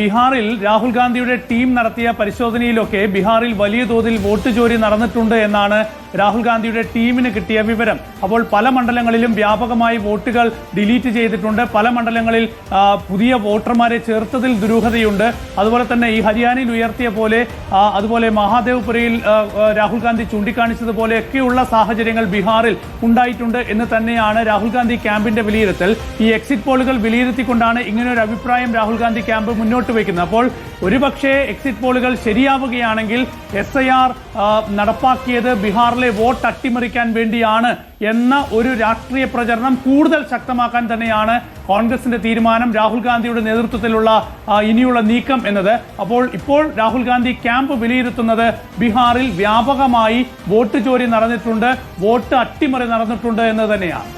ബീഹാറിൽ രാഹുൽ ഗാന്ധിയുടെ ടീം നടത്തിയ പരിശോധനയിലൊക്കെ ബീഹാറിൽ വലിയ തോതിൽ വോട്ട് ചോരി നടന്നിട്ടുണ്ട് എന്നാണ് രാഹുൽ ഗാന്ധിയുടെ ടീമിന് കിട്ടിയ വിവരം. അപ്പോൾ പല മണ്ഡലങ്ങളിലും വ്യാപകമായി വോട്ടുകൾ ഡിലീറ്റ് ചെയ്തിട്ടുണ്ട്. പല മണ്ഡലങ്ങളിൽ പുതിയ വോട്ടർമാരെ ചേർത്തതിൽ ദുരൂഹതയുണ്ട്. അതുപോലെ തന്നെ ഈ ഹരിയാനയിൽ ഉയർത്തിയ പോലെ അതുപോലെ മഹാദേവ്പുരയിൽ രാഹുൽ ഗാന്ധി ചൂണ്ടിക്കാണിച്ചതുപോലെയൊക്കെയുള്ള സാഹചര്യങ്ങൾ ബീഹാറിൽ ഉണ്ടായിട്ടുണ്ട് എന്ന് തന്നെയാണ് രാഹുൽ ഗാന്ധി ക്യാമ്പിന്റെ വിലയിരുത്തൽ. ഈ എക്സിറ്റ് പോളുകൾ വിലയിരുത്തിക്കൊണ്ടാണ് ഇങ്ങനെ ഒരു അഭിപ്രായം രാഹുൽ ഗാന്ധി ക്യാമ്പ് മുന്നോട്ട് വയ്ക്കുന്നത്. അപ്പോൾ ഒരുപക്ഷേ എക്സിറ്റ് പോളുകൾ ശരിയാവുകയാണെങ്കിൽ എസ് ഐ ആർ നടപ്പാക്കിയത് ബീഹാറിലെ വോട്ട് അട്ടിമറിക്കാൻ വേണ്ടിയാണ് എന്ന ഒരു രാഷ്ട്രീയ പ്രചരണം കൂടുതൽ ശക്തമാക്കാൻ തന്നെയാണ് കോൺഗ്രസിന്റെ തീരുമാനം രാഹുൽ ഗാന്ധിയുടെ നേതൃത്വത്തിലുള്ള ഇനിയുള്ള നീക്കം എന്നത്. അപ്പോൾ ഇപ്പോൾ രാഹുൽ ഗാന്ധി ക്യാമ്പ് വിലയിരുത്തുന്നത് ബീഹാറിൽ വ്യാപകമായി വോട്ട് ചോരി നടന്നിട്ടുണ്ട് വോട്ട് അട്ടിമറി നടന്നിട്ടുണ്ട് എന്ന് തന്നെയാണ്.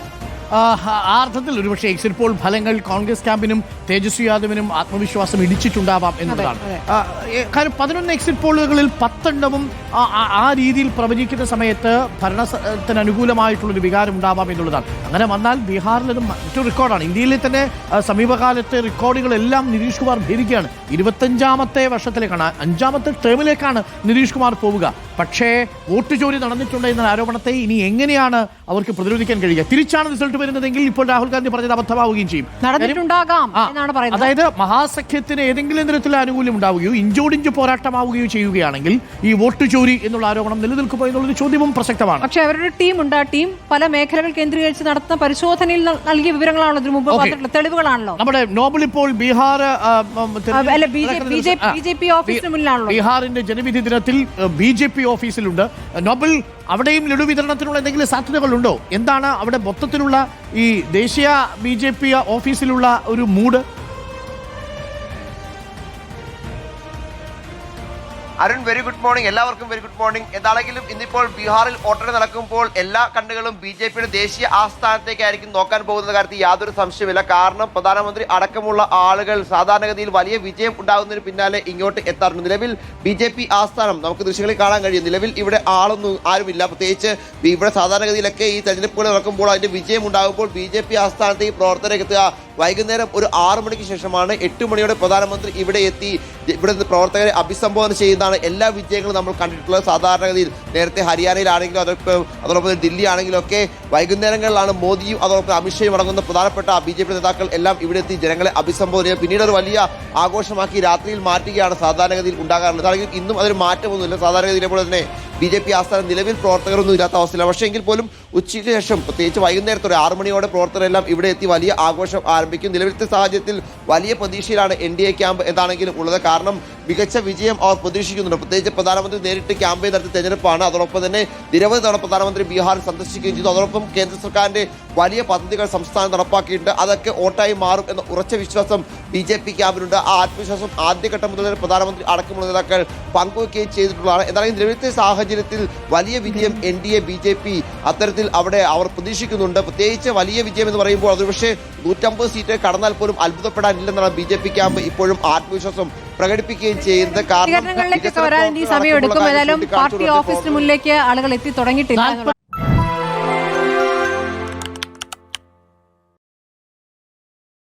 ആ അർത്ഥത്തിൽ ഒരുപക്ഷെ എക്സിറ്റ് പോൾ ഫലങ്ങൾ കോൺഗ്രസ് ക്യാമ്പിനും തേജസ്വി യാദവിനും ആത്മവിശ്വാസം ഇടിച്ചിട്ടുണ്ടാവാം എന്നതാണ്. കാരണം പതിനൊന്ന് എക്സിറ്റ് പോളുകളിൽ പത്തെണ്ണവും ആ- രീതിയിൽ പ്രവചിക്കുന്ന സമയത്ത് ഭരണത്തിന് അനുകൂലമായിട്ടുള്ളൊരു വികാരം ഉണ്ടാവാം എന്നുള്ളതാണ്. അങ്ങനെ വന്നാൽ ബീഹാറിൽ ഇത് മറ്റൊരു റെക്കോർഡാണ് ഇന്ത്യയിലെ തന്നെ സമീപകാലത്തെ റെക്കോർഡുകളെല്ലാം നിതീഷ് കുമാർ ഭേദിക്കുകയാണ്. ഇരുപത്തഞ്ചാമത്തെ വർഷത്തിലേക്കാണ് അഞ്ചാമത്തെ ടേമിലേക്കാണ് നിതീഷ് കുമാർ പോവുക. പക്ഷേ വോട്ട് ജോലി നടന്നിട്ടുണ്ട് എന്ന ആരോപണത്തെ ഇനി എങ്ങനെയാണ് അവർക്ക് പ്രതിരോധിക്കാൻ കഴിയുക? തിരിച്ചാണ് റിസൾട്ട് വരുന്നതെങ്കിൽ ഇപ്പോൾ രാഹുൽ ഗാന്ധി പറഞ്ഞത് അബദ്ധമാവുകയും ചെയ്യും. നടന്നിട്ടുണ്ടാകാം എന്നാണ് പറയുന്നത്. അതായത് മഹാസഖ്യത്തിന് ഏതെങ്കിലും തരത്തിലുള്ള ആനുകൂല്യം ഉണ്ടാവുകയോ ഇഞ്ചോടിഞ്ച് പോരാട്ടമാവുകയോ ചെയ്യുകയാണെങ്കിൽ ഈ വോട്ട് ചോരി എന്നുള്ള ആരോപണം നിലനിൽക്കുമോ എന്നുള്ളൊരു ചോദ്യവും പ്രസക്തമാണ്. പക്ഷേ അവരുടെ ടീം ഉണ്ട്. ആ ടീം പല മേഖലകൾ കേന്ദ്രീകരിച്ച് നടത്തുന്ന പരിശോധനയിൽ നൽകിയ വിവരങ്ങളാണല്ലോ ഇതിനു മുമ്പ്. തെളിവുകളാണല്ലോ. നമ്മുടെ നോബൽ ഇപ്പോൾ ബീഹാർ ബിജെപി ഓഫീസിന് മുന്നിലാണല്ലോ. ബീഹാറിന്റെ ജനവിധി ദിനത്തിൽ ബി ജെ പി ഓഫീസിലുണ്ട്. നോബൽ അവിടെയും ലഡു വിതരണത്തിനുള്ള എന്തെങ്കിലും സാധ്യതകളുണ്ടോ? എന്താണ് അവിടെ മൊത്തത്തിലുള്ള ഈ ദേശീയ ബി ഓഫീസിലുള്ള ഒരു mood? Arun very good morning എല്ലാവർക്കും വെരി ഗുഡ് മോർണിംഗ് എന്താണെങ്കിലും ഇന്നിപ്പോൾ ബീഹാറിൽ വോട്ടെടുപ്പ് നടക്കുമ്പോൾ എല്ലാ കണ്ണുകളും ബി ജെ പിയുടെ ദേശീയ ആസ്ഥാനത്തേക്കായിരിക്കും നോക്കാൻ പോകുന്ന കാര്യത്തിൽ യാതൊരു സംശയമില്ല കാരണം പ്രധാനമന്ത്രി അടക്കമുള്ള ആളുകൾ സാധാരണഗതിയിൽ വലിയ വിജയം ഉണ്ടാകുന്നതിന് പിന്നാലെ ഇങ്ങോട്ട് എത്താറുണ്ട്. നിലവിൽ ബി ജെ പി ആസ്ഥാനം നമുക്ക് ദൃശ്യങ്ങളിൽ കാണാൻ കഴിയും. നിലവിൽ ഇവിടെ ആളൊന്നും ആരുമില്ല. പ്രത്യേകിച്ച് ഇവിടെ സാധാരണഗതിയിലൊക്കെ ഈ തെരഞ്ഞെടുപ്പുകൾ നടക്കുമ്പോൾ അതിന്റെ വിജയം ഉണ്ടാകുമ്പോൾ ബി ജെ പി ആസ്ഥാനത്തേക്ക് പ്രവർത്തകർക്ക് എത്തുക വൈകുന്നേരം ഒരു ആറു മണിക്ക് ശേഷമാണ് എട്ട് മണിയോടെ പ്രധാനമന്ത്രി ഇവിടെ എത്തി. ഇവിടെ നിന്ന് പ്രവർത്തകരെ അഭിസംബോധന ചെയ്യുന്നതാണ് എല്ലാ വിജയങ്ങളും നമ്മൾ കണ്ടിട്ടുള്ളത്. സാധാരണഗതിയിൽ നേരത്തെ ഹരിയാനയിലാണെങ്കിലും അതോടൊപ്പം അതോടൊപ്പം ദില്ലി ആണെങ്കിലും ഒക്കെ വൈകുന്നേരങ്ങളിലാണ് മോദിയും അതോടൊപ്പം അമിത്ഷയും അടങ്ങുന്ന പ്രധാനപ്പെട്ട ബി ജെ പി നേതാക്കൾ എല്ലാം ഇവിടെ എത്തി ജനങ്ങളെ അഭിസംബോധന ചെയ്യുക. പിന്നീട് ഒരു വലിയ ആഘോഷമാക്കി രാത്രിയിൽ മാറ്റുകയാണ് സാധാരണഗതിയിൽ ഉണ്ടാകാറുള്ളത്. അതാണെങ്കിൽ ഇന്നും അതൊരു മാറ്റമൊന്നുമില്ല. സാധാരണഗതിയിലെ പോലെ തന്നെ ബി ജെ പി ആസ്ഥാനം നിലവിൽ പ്രവർത്തകരൊന്നും ഇല്ലാത്ത അവസ്ഥയിലാണ്. പക്ഷേ എങ്കിൽ പോലും ഉച്ചയ്ക്ക് ശേഷം പ്രത്യേകിച്ച് വൈകുന്നേരത്തോടെ ആറു മണിയോടെ പ്രവർത്തകരെല്ലാം ഇവിടെ എത്തി വലിയ ആഘോഷം ആരംഭിക്കും. നിലവിലത്തെ സാഹചര്യത്തിൽ വലിയ പ്രതീക്ഷയിലാണ് എൻ ഡി എ ക്യാമ്പ് എന്താണെങ്കിലും ഉള്ളത്. കാരണം മികച്ച വിജയം അവർ പ്രതീക്ഷിക്കുന്നുണ്ട്. പ്രത്യേകിച്ച് പ്രധാനമന്ത്രി നേരിട്ട് ക്യാമ്പയിൻ നടത്തിയ തെരഞ്ഞെടുപ്പാണ്. അതോടൊപ്പം തന്നെ നിരവധി തവണ പ്രധാനമന്ത്രി ബീഹാർ സന്ദർശിക്കുകയും ചെയ്തു. അതോടൊപ്പം കേന്ദ്ര സർക്കാരിന്റെ വലിയ പദ്ധതികൾ സംസ്ഥാനം നടപ്പാക്കിയിട്ടുണ്ട്. അതൊക്കെ വോട്ടായി മാറും എന്ന ഉറച്ച വിശ്വാസം ബി ജെ പി ക്യാമ്പിനുണ്ട് ആ ആത്മവിശ്വാസം ആദ്യഘട്ടം മുതൽ പ്രധാനമന്ത്രി അടക്കമുള്ള നേതാക്കൾ പങ്കുവയ്ക്കുകയും ചെയ്തിട്ടുള്ളതാണ്. എന്നാലും നിലവിലത്തെ സാഹചര്യത്തിൽ വലിയ വിജയം N D A B J P അത്തരത്തിൽ അവിടെ അവർ പ്രതീക്ഷിക്കുന്നുണ്ട്. പ്രത്യേകിച്ച് വലിയ വിജയം എന്ന് പറയുമ്പോൾ അത് പക്ഷേ നൂറ്റമ്പത് സീറ്റ് കടന്നാൽ പോലും അത്ഭുതപ്പെടാനില്ലെന്നാണ് ബി ജെ പി ക്യാമ്പ് ഇപ്പോഴും ആത്മവിശ്വാസം പ്രകടിപ്പിക്കുകയും ചെയ്യുന്നത്. കാരണം സമയം എടുക്കും ഏതായാലും പാർട്ടി ചൂണ്ടിക്കാണിച്ചുകൊണ്ട് ഓഫീസിന് മുന്നിലേക്ക് ആളുകൾ എത്തി തുടങ്ങിയിട്ടില്ല